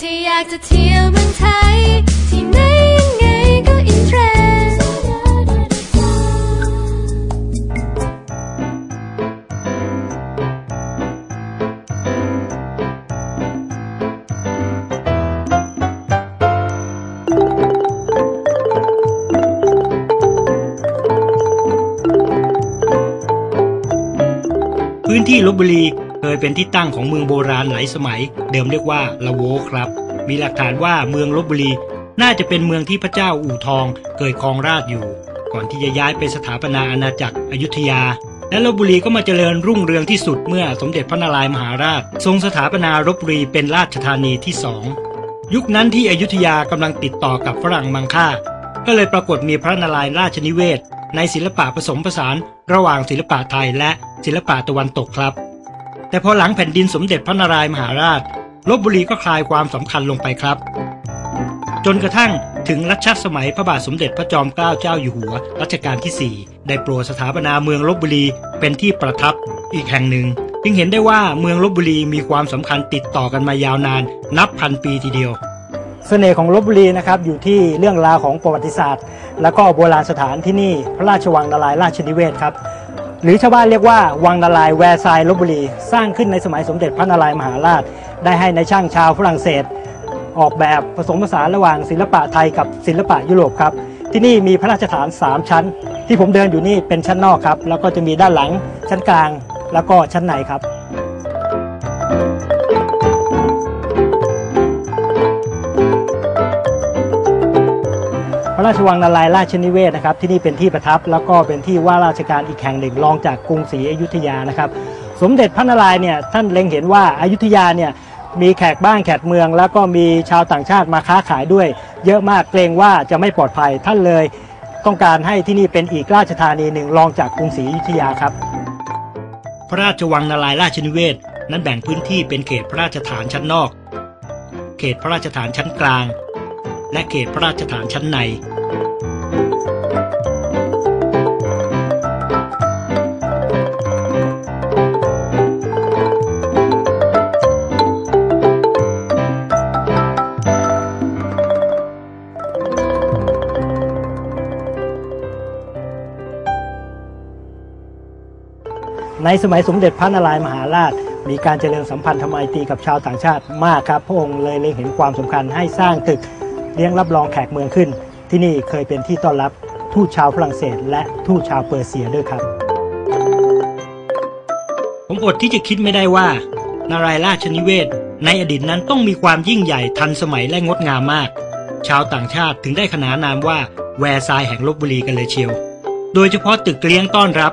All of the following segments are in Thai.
ที่อยากจะเที่ยวเมืองไทย ที่ไหนยังไงก็อินเทรนด์พื้นที่ลบบุรี ยเป็นที่ตั้งของเมืองโบราณหลายสมัย เดิมเรียกว่าละโวครับ มีหลักฐานว่าเมืองลบบุรี น่าจะเป็นเมืองที่พระเจ้าอู่ทองเคยครองราชอยู่ ก่อนที่จะย้ายไปสถาปนาอาณาจักรอยุธยา และลบบุรีก็มาเจริญรุ่งเรืองที่สุดเมื่อสมเด็จพระนารายมหาราช ทรงสถาปนาลบบุรีเป็นราชธานีที่สองยุคนั้นที่อยุธยากำลังติดต่อกับฝรั่งมังค่า ก็เลยปรากฏมีพระนารายราชนิเวศ ในศิลปะผสมผสาน ระหว่างศิลปะไทยและศิลปะตะวันตกครับ แต่พอหลังแผ่นดินสมเด็จพระนารายมหาราชลบบุรีก็คลายความสำคัญลงไปครับ จนกระทั่งถึงรัชสมัยพระบาทสมเด็จพระจอมเกล้าเจ้าอยู่หัวรัชกาลที่ 4 ได้โปรดสถาปนาเมืองลบบุรีเป็นที่ประทับอีกแห่งหนึ่งจึงเห็นได้ว่าเมืองลบบุรีมีความสำคัญติดต่อกันมายาวนานนับพันปีทีเดียวเสน่ห์ของลบบุรีนะครับอยู่ที่เรื่องราวของประวัติศาสตร์ แล้วก็โบราณสถานที่นี่พระราชวังนารายราชนิเวศครับ หรือชาวบ้านเรียกว่าวังนารายแวร์ซายลบบุรี สร้างขึ้นในสมัยสมเด็จพระนารายมหาราช ได้ให้ในายช่างชาวฝรั่งเศส ออกแบบผสมผสานระหว่างศิลปะไทยกับศิลปะยุโรปครับ ที่นี่มีพระราชฐาน 3 ชั้น ที่ผมเดินอยู่นี่เป็นชั้นนอกครับ แล้วก็จะมีด้านหลังชั้นกลางแล้วก็ชั้นในครับ ระราชวังนารายราชนิเวศนะครับที่นี่เป็นที่ประทับแล้วก็เป็นที่ว่าราชการอีกแห่งหนึ่งรองจากกรุงศรีอยุธยานะครับ สมเด็จพระนารายณ์เนี่ยท่านเล็งเห็นว่าอายุธยาเนี่ยมีแขกบ้านแขกเมือง แล้วก็มีชาวต่างชาติมาค้าขายด้วย เยอะมากเกรงว่าจะไม่ปลอดภัยท่านเลยต้องการให้ที่นี่เป็นอีกราชธานีหนึ่งรองจากกรุงศรีอยุธยาครับ พระราชวังนารายราชนิเวศนั้นแบ่งพื้นที่เป็นเขตพระราชฐานชั้นนอก เขตพระราชฐานชั้นกลาง และเขตพระราชฐานชั้นใน ในสมัยสมเด็จพระนารายมหาราชมีการเจริญสัมพันธไมตีกับชาวต่างชาติมากครับ พระองค์เลยเล็งเห็นความสำคัญให้สร้างตึก เลี้ยงรับรองแขกเมืองขึ้น ที่นี่เคยเป็นที่ต้อนรับทูตชาวฝรั่งเศส และทูตชาวเปอร์เซียด้วยครับ ผมอดที่จะคิดไม่ได้ว่า นารายราชนิเวศ ในอดีตนั้นต้องมีความยิ่งใหญ่ทันสมัยและงดงามมาก ชาวต่างชาติถึงได้ขนานนามว่าแวร์ซายแห่งลบบุรีกันเลยเชียว โดยเฉพาะตึกเลี้ยงต้อนรับ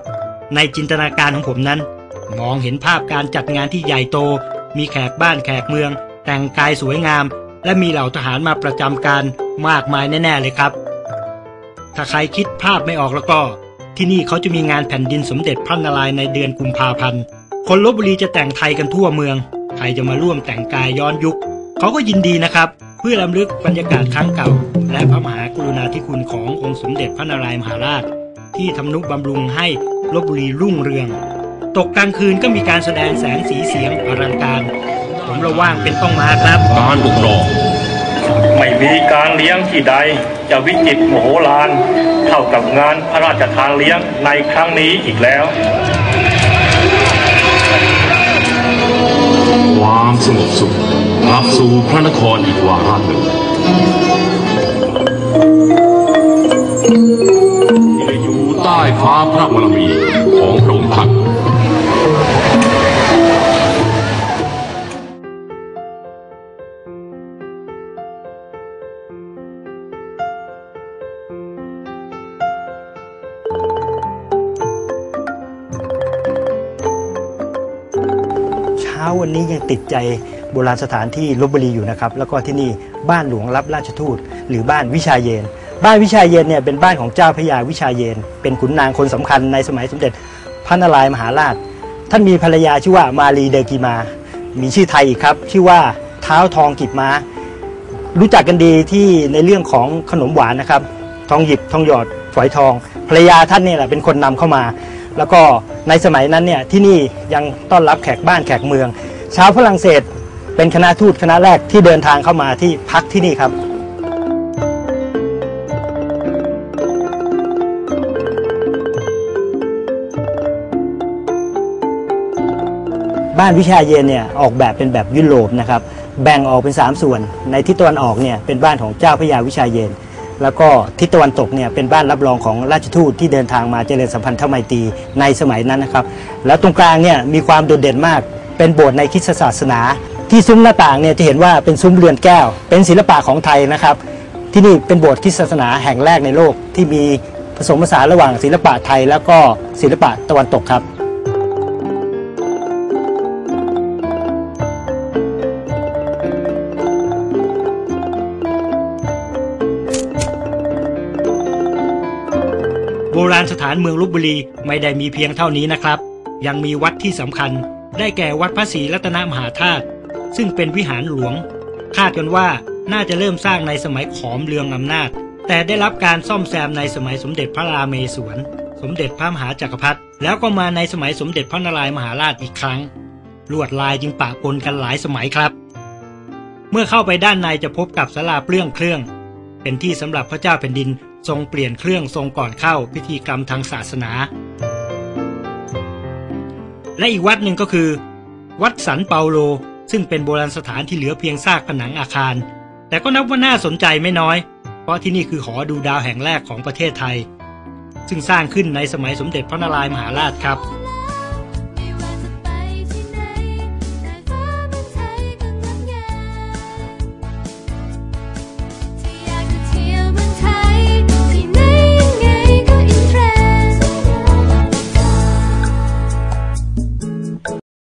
ในจินตนาการของผมนั้น มองเห็นภาพการจัดงานที่ใหญ่โต มีแขกบ้านแขกเมือง แต่งกายสวยงาม และมีเหล่าทหารมาประจำการมากมายแน่ ๆ เลยครับ ถ้าใครคิดภาพไม่ออกแล้วก็ ที่นี่เขาจะมีงานแผ่นดินสมเด็จพระนารายณ์ในเดือนกุมภาพันธ์ คนลบบุรีจะแต่งไทยกันทั่วเมือง ใครจะมาร่วมแต่งกายย้อนยุค เขาก็ยินดีนะครับ เพื่อรำลึกบรรยากาศครั้งเก่า และพระมหากรุณาธิคุณขององค์สมเด็จพระนารายณ์มหาราช ที่ทำนุบำรุงให้ลบบุรีรุ่งเรือง ตกกลางคืนก็มีการแสดงแสงสีเสียงอลังการ ผมระว่างเป็นต้องมาครับ การปกครอง ไม่มีการเลี้ยงที่ใด จะวิจิตรโมโหลานเท่ากับงานพระราชทานเลี้ยงในครั้งนี้อีกแล้ว ความสงบสุขกลับสู่พระนครอีกวาระหนึ่งที่ได้อยู่ใต้ฟ้าพระบารมีของพระองค์ท่าน ช้าวันนี้ยังติดใจโบราณสถานที่ลบบุรีอยู่นะครับ แล้วก็ที่นี่บ้านหลวงรับราชทูต หรือบ้านวิชาเยน บ้านวิชาเยนเนี่ยเป็นบ้านของเจ้าพระยาวิชาเยน เป็นขุนนางคนสำคัญในสมัยสมเด็จพระนารายมหาราช ท่านมีภรรยาชื่อว่ามารีเดอกีมา มีชื่อไทยอีกครับ ชื่อว่าเท้าทองกิบมารู้จักกันดีที่ในเรื่องของขนมหวานนะครับ ทองหยิบทองหยอดฝอยทองภรรยาท่านเนี่ยแหละเป็นคนนำเข้ามา แล้วก็ในสมัยนั้นเนี่ยที่นี่ยังต้อนรับแขกบ้านแขกเมือง ชาวฝรั่งเศสเป็นคณะทูตคณะแรกที่เดินทางเข้ามาที่พักที่นี่ครับ บ้านวิชาเย็นเนี่ยออกแบบเป็นแบบยุโรปนะครับแบ่งออกเป็น 3 ส่วน ในทิศตะวันออกเนี่ยเป็นบ้านของเจ้าพระยาวิชาเย็น แล้วก็ทิศตะวันตกเนี่ยเป็นบ้านรับรองของราชทูตที่เดินทางมาเจริญสัมพันธไมตรีในสมัยนั้นนะครับ แล้วตรงกลางเนี่ยมีความโดดเด่นมาก เป็นโบสถ์ในคริสตศาสนา ที่ซุ้มหน้าต่างเนี่ยจะเห็นว่าเป็นซุ้มเรือนแก้ว เป็นศิลปะของไทยนะครับ ที่นี่เป็นโบสถ์คริสตศาสนาแห่งแรกในโลกที่มีผสมผสานระหว่างศิลปะไทย แล้วก็ศิลปะตะวันตกครับ โบราณสถานเมืองลบบุรีไม่ได้มีเพียงเท่านี้นะครับ ยังมีวัดที่สำคัญ ได้แก่วัดพระศรีรัตนมหาธาตุซึ่งเป็นวิหารหลวง คาดกันว่าน่าจะเริ่มสร้างในสมัยขอมเรืองอำนาจ แต่ได้รับการซ่อมแซมในสมัยสมเด็จพระราเมศวร สมเด็จพระมหาจักรพรรดิแล้วก็มาในสมัยสมเด็จพระนารายมหาราชอีกครั้ง ลวดลายจึงปะปนกันหลายสมัยครับ เมื่อเข้าไปด้านในจะพบกับศาลาเปลื้องเครื่อง เป็นที่สำหรับพระเจ้าแผ่นดิน ทรงเปลี่ยนเครื่องทรงก่อนเข้าพิธีกรรมทางศาสนา และอีกวัดหนึ่งก็คือ วัดสันเปาโล ซึ่งเป็นโบราณสถานที่เหลือเพียงซากผนังอาคาร แต่ก็นับว่าน่าสนใจไม่น้อย เพราะที่นี่คือหอดูดาวแห่งแรกของประเทศไทย ซึ่งสร้างขึ้นในสมัยสมเด็จพระนารายมหาราชครับ